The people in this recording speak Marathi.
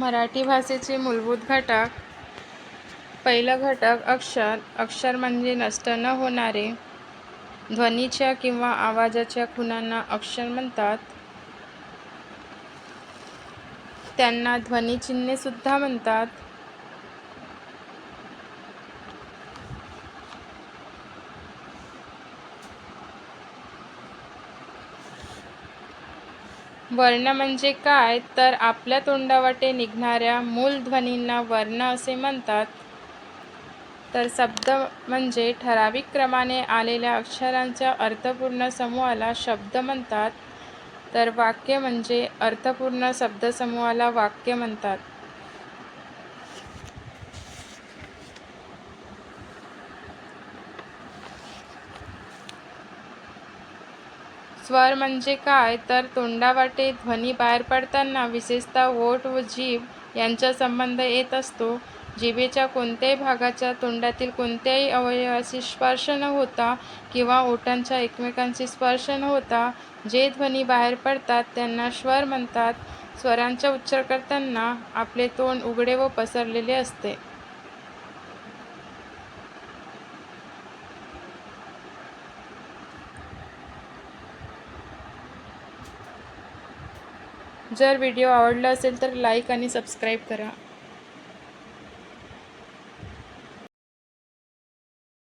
मराठी भाषेचे मूलभूत घटक. पहिलं घटक अक्षर. अक्षर म्हणजे नष्ट न होणारे. ध्वनीच्या किंवा आवाजाच्या खुणांना अक्षर म्हणतात. त्यांना ध्वनिचिन्हे सुद्धा म्हणतात. वर्ण म्हणजे काय? तर आपल्या तोंडावाटे निघणाऱ्या मूल ध्वनींना वर्ण असे म्हणतात. तर शब्द म्हणजे ठराविक क्रमाने आलेल्या अक्षरांच्या अर्थपूर्ण समूहाला शब्द म्हणतात. तर वाक्य म्हणजे अर्थपूर्ण शब्दसमूहाला वाक्य म्हणतात. स्वर म्हणजे काय? तर तोंडावाटे ध्वनी बाहेर पडताना विशेषतः ओठ व जीभ यांचा संबंध येत असतो. जिभेच्या कोणत्याही भागाच्या तोंडातील कोणत्याही अवयवाशी स्पर्श न होता किंवा ओठांच्या एकमेकांशी स्पर्श न होता जे ध्वनी बाहेर पडतात त्यांना स्वर म्हणतात. स्वरांचा उच्चार करताना आपले तोंड उघडे व पसरलेले असते. जर व्हिडिओ आवडला असेल तर लाईक आणि सबस्क्राईब करा.